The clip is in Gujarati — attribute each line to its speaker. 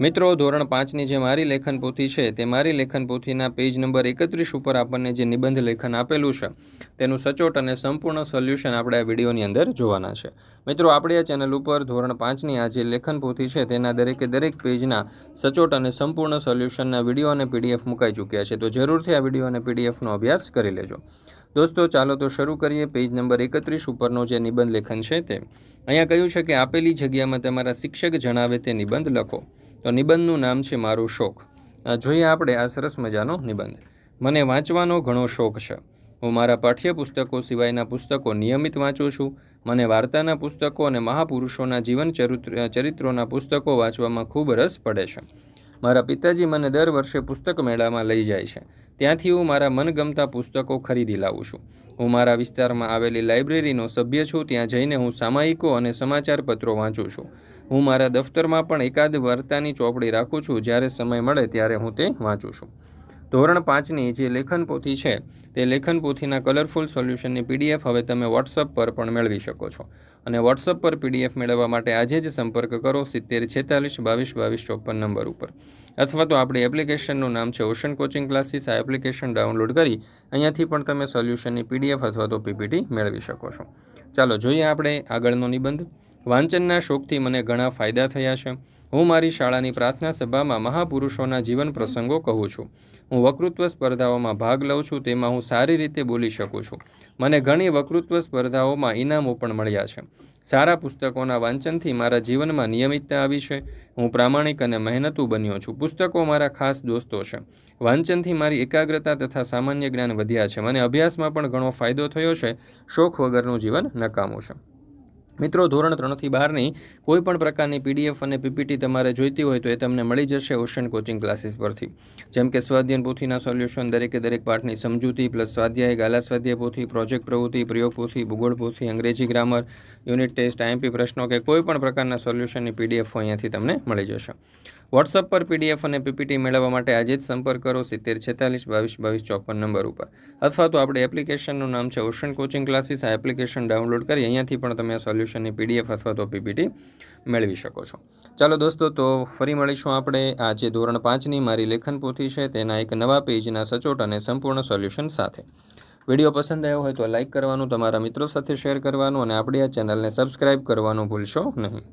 Speaker 1: મિત્રો, ધોરણ પાંચની જે મારી લેખન પોથી છે, તે મારી લેખન પોથીના પેજ નંબર એકત્રીસ ઉપર આપણને જે નિબંધ લેખન આપેલું છે, તેનું સચોટ અને સંપૂર્ણ સોલ્યુશન આપણે આ વિડીયોની અંદર જોવાના છે. મિત્રો, આપણે આ ચેનલ ઉપર ધોરણ પાંચની આ જે લેખન પોથી છે, તેના દરેકે દરેક પેજના સચોટ અને સંપૂર્ણ સોલ્યુશનના વીડિયો અને પીડીએફ મુકાઈ ચૂક્યા છે, તો જરૂરથી આ વીડિયો અને પીડીએફનો અભ્યાસ કરી લેજો. દોસ્તો, ચાલો તો શરૂ કરીએ પેજ નંબર એકત્રીસ ઉપરનો જે નિબંધ લેખન છે તે. અહીંયા કહ્યું છે કે આપેલી જગ્યામાં તમારા શિક્ષક જણાવે તે નિબંધ લખો. તો નિબંધનું નામ છે મારું શોખ જોઈએ આપણે આ સરસ મજાનો નિબંધ. મને વાંચવાનો ઘણો શોખ છે. હું મારા પાઠ્યપુસ્તકો સિવાયના પુસ્તકો નિયમિત વાંચું છું. મને વાર્તાના પુસ્તકો અને મહાપુરુષોના જીવન ચરિત્ર, ચરિત્રોના પુસ્તકો વાંચવામાં ખૂબ રસ પડે છે. મારા પિતાજી મને દર વર્ષે પુસ્તક મેળામાં લઈ જાય છે. ત્યાંથી હું મારા મનગમતા પુસ્તકો ખરીદી લાવું છું. હું મારા વિસ્તારમાં આવેલી લાઇબ્રેરીનો સભ્ય છું. ત્યાં જઈને હું સામાયિકો અને સમાચાર પત્રો વાંચું છું. હું મારા દફતરમાં પણ એકાદ વાર્તાની ચોપડી રાખું છું. જ્યારે સમય મળે ત્યારે હું તે વાંચું છું. ધોરણ પાંચની જે લેખન પોથી છે, તે લેખન પોથીના કલરફુલ સોલ્યુશનની પીડીએફ હવે તમે વોટ્સઅપ પર પણ મેળવી શકો છો. અને વોટ્સઅપ પર પીડીએફ મેળવવા માટે આજે જ સંપર્ક કરો સિત્તેર છેતાલીસ બાવીસ બાવીસ ચોપન નંબર ઉપર. અથવા તો આપણી એપ્લિકેશનનું નામ છે ઓશન કોચિંગ ક્લાસીસ આ એપ્લિકેશન ડાઉનલોડ કરી અહીંયાથી પણ તમે સોલ્યુશનની પીડીએફ અથવા તો પીપીટી મેળવી શકો છો. ચાલો જોઈએ આપણે આગળનો નિબંધ. વાંચનના શોખથી મને ઘણા ફાયદા થયા છે. હું મારી શાળાની પ્રાર્થના સભામાં મહાપુરુષોના જીવન પ્રસંગો કહું છું. હું વકૃત્વ સ્પર્ધાઓમાં ભાગ લઉં છું, તેમાં હું સારી રીતે બોલી શકું છું. મને ઘણી વકૃત્વ સ્પર્ધાઓમાં ઇનામો પણ મળ્યા છે. સારા પુસ્તકોના વાંચનથી મારા જીવનમાં નિયમિતતા આવી છે. હું પ્રામાણિક અને મહેનતુ બન્યો છું. પુસ્તકો મારા ખાસ દોસ્તો છે. વાંચનથી મારી એકાગ્રતા તથા સામાન્ય જ્ઞાન વધ્યા છે. મને અભ્યાસમાં પણ ઘણો ફાયદો થયો છે. શોખ વગરનું જીવન નકામું છે. મિત્રો, ધોરણ ત્રણથી બારની કોઈ પણ પ્રકારની પીડીએફ અને પીપીટી તમારે જોઈતી હોય તો એ તમને મળી જશે ઓશન કોચિંગ ક્લાસીસ પરથી. જેમ કે સ્વાધ્યાયન પોથીના સોલ્યુશન, દરેકે દરેક પાઠની સમજૂતી, પ્લસ સ્વાધ્યાય, ગાલા સ્વાધ્યાય પોથી, પ્રોજેક્ટ પ્રવૃત્તિ, પ્રયોગ પોથી, ભૂગોળ પોથી, અંગ્રેજી ગ્રામર, યુનિટ ટેસ્ટ આઈએમપી પ્રશ્નો કે કોઈ પણ પ્રકારના સોલ્યુશનની પીડીએફ અહીંયાથી તમને મળી જશે. વોટ્સઅપ પર પીડીએફ અને પીપીટી મેળવવા માટે આજે જ સંપર્ક કરો સિત્તેર છેતાલીસ બાવીસ બાવીસ ચોપન નંબર ઉપર. અથવા તો આપણે એપ્લિકેશનનું નામ છે ઓશન કોચિંગ ક્લાસીસ. આ એપ્લિકેશન ડાઉનલોડ કરી અહીંયાથી પણ તમે સોલ્યુશનની પીડીએફ અથવા તો પીપીટી મેળવી શકો છો. ચાલો દોસ્તો, તો ફરી મળીશું આપણે આ જે ધોરણ પાંચની મારી લેખન પોથી છે. તેના એક નવા પેજના સચોટ અને સંપૂર્ણ સોલ્યુશન સાથે. વીડિયો પસંદ આવ્યો હોય તો લાઇક કરવાનું, તમારા મિત્રો સાથે શેર કરવાનું અને આપણી આ ચેનલને સબસ્ક્રાઇબ કરવાનું ભૂલશો નહીં.